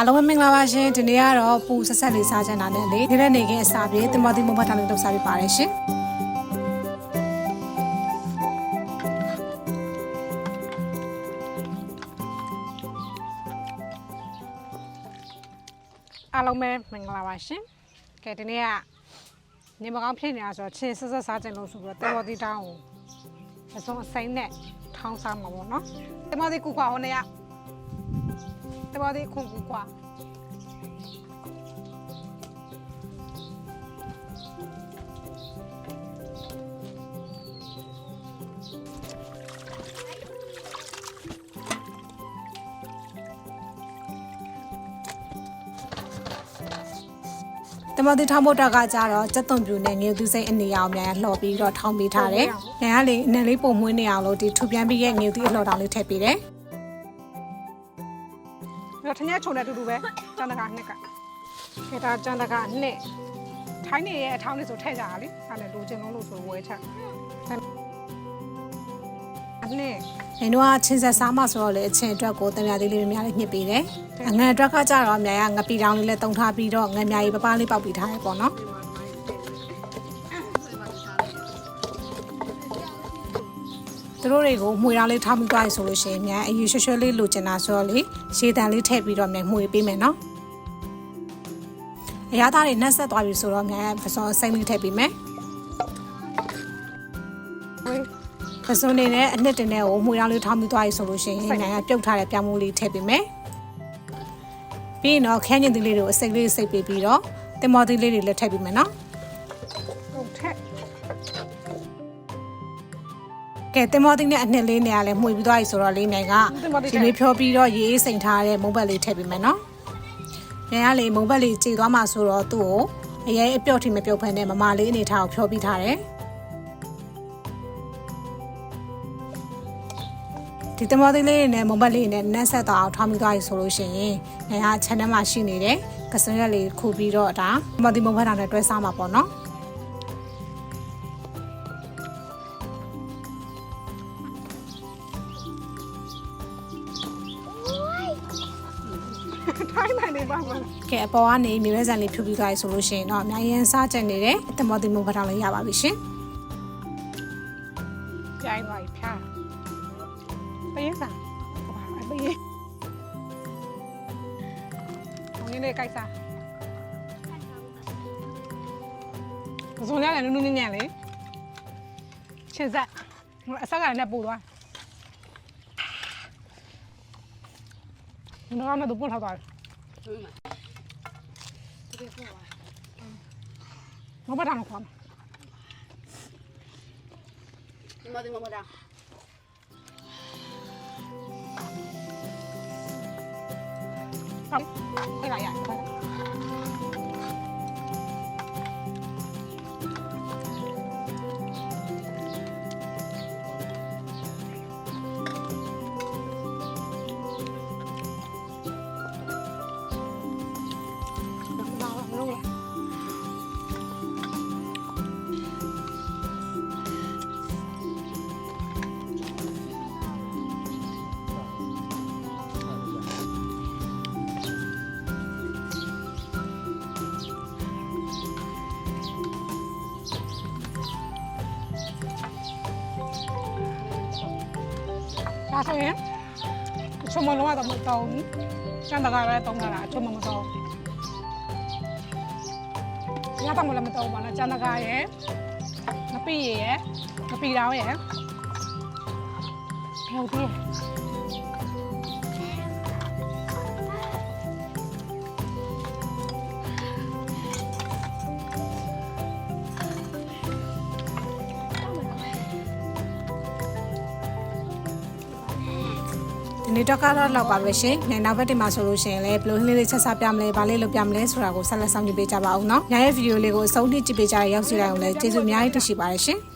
အားလုံးပဲမင်္ဂလာပါရှင်ဒီနေ့ကတော့ပူဆက်ဆက်လေးစားချင်တာနဲ့လေနေတဲ့နေခင်းအစာပြေတင်မောတိမဘတ်တာလေးလုပ်စားပြပါတယ်ရှင်အားလုံးပဲမင်္ဂလာပါရှင်ကဲဒီနေ့ကနေမကောင်းဖြစ်နေတာဆိုတော့ချင်းဆက်ဆက်စားချင်လို့ဆိုပြီးတော့တင်မောတိတောင်းကိုအစုံအစိမ့်နဲ့ထောင်းစားမှာပေါ့နော်တင်မောတိကူကွာဟိုနေရ တဘာဒီခုကူကွာတမတိထောင်းဖို့တက်ကကြတော့စက်သွန်ပြူနဲ့ငေသူစိတ်အနေအောင်များလှော်ပြီးတော့ထောင်းပေးထားတယ်။ငါကလေအနံလေးပုံမွေးနေအောင်လို့ဒီထူပြန်ပြီးရဲ့ငေသူအလှော်တောင်လေးထည့်ပေးတယ်။ တော့ထင်းရချုံတဲ့အတူတူပဲကျန်တကာနှစ်ကခေတာကျန်တကာနှစ်ထိုင်းနေရဲ့အထောင်းလေးဆိုထည့်ကြတာလေ။အဲ့ဒါလိုချင်လုံးလို့ဆိုဝဲချက်။အနှစ်ငင်တို့ကချင်းဆက်စားမှဆိုတော့လေအချင်းအတွက်ကိုတမရသေးလေးများလေးညှစ်ပေးတယ်။အငန်အတွက်ကကြတော့အများကငပီတောင်းလေးလည်းတုံထားပြီးတော့ငမြာကြီးပပလေးပေါက်ပြီးထားရပေါ့နော်။ တို့တွေကိုမှွေတောင်းလေးထားမိသွားရဆိုလို့ရှိရင်မြန်အယူရွှဲရွှဲလေးလိုချင်တာဆိုတော့လေရှည်တန်လေးထည့်ပြီးတော့မြန်မှွေပေးမယ်နော်။အရသာတွေနှက်ဆက်သွားပြီဆိုတော့မြန်ပစောစိမ့်လေးထည့်ပေးမယ်။ပစုံနေနဲ့အနှစ်တင်နဲ့ကိုမှွေတောင်းလေးထားမိသွားရဆိုလို့ရှိရင်မြန်ကပြုတ်ထားတဲ့ပြောင်းမှုလေးထည့်ပေးမယ်။ပြီးရင်တော့ခန်းကျင်သီးလေးတွေကိုအစိတ်လေးစိတ်ပေးပြီးတော့တင်မော်သီးလေးတွေလည်းထည့်ပေးမယ်နော်။ ကဲတင်မောသိန်းနဲ့အနှစ်လေးနေရာလဲမှွေပြီးသွားပြီဆိုတော့လေးမြိုင်ကဒီလေးဖြောပြီးတော့ရေးစိန်ထားတဲ့မုံဘက်လေးထည့်ပေးမယ်နော်။မြိုင်ကလေမုံဘက်လေးကြေသွားမှဆိုတော့သူ့ကိုအရင်အပြော့ထိမပြုတ်ဖက်နဲ့မမလေးအနေထားကိုဖြောပြီးထားတယ်။ဒီတမောသိန်းလေးနဲ့မုံဘက်လေးနဲ့နက်ဆက်တော့အောင်ထောင်းပြီးသွားပြီဆိုလို့ရှိရင်မြိုင်က channel မှာရှိနေတဲ့ကစရက်လေးခုပြီးတော့ဒါတမောသိန်းမုံဘက်တောင်နဲ့တွဲစားမှာပေါ့နော်။ ထိုင်းနိုင်နေပါမလားကဲအပေါ်ကနေမြေပဲဆန်လေးဖြူပြီးသွားပြီဆိုလို့ရှိရင်တော့အများရင်စားချက်နေတဲ့တမောတိမုံဖထောင်လေးရပါပြီရှင်ကြိုင်ပါဖြာပေးစားဘာပေးဟိုနေလေကြိုက်စားဇုံရလည်းနူးနူးညံ့ညံ့လေချစ်ဆက်အဆက်ကလည်းပို့သွား ငါမတို့ပို့ထားသွားတယ်ငါဘာတောင်ခွာမဒီမဒီမမဒါဟုတ်အဲ့ဒါရ ဒါဆိုရင်အချုံမလုံးဝတော့မတောင်းဘူးကျန်တကားပဲတောင်းတာလားအချုံမမတောင်းရတာမလည်းမတောင်းပါနဲ့ကျန်တကားရဲ့မပီရရဲ့မပီတောင်းရဲ့ဟဲ့ဒီဒီ နေ့တော့ကတော့လောက်ပါပဲရှင်။ညနောက်ဘက်တင်မှာဆိုလို့ရှိရင်လည်းဘယ်လိုလေးလေးချက်စားပြမလဲ၊ဘာလေးလုပ်ပြမလဲဆိုတာကိုဆက်လက်ဆောင်ကြည့်ပေးကြပါဦးနော်။ညရဲ့ဗီဒီယိုလေးကိုအဆုံးထိကြည့်ပေးကြရရောက်စီတိုင်းကိုလည်းကျေးဇူးအများကြီးတင်ရှိပါတယ်ရှင်။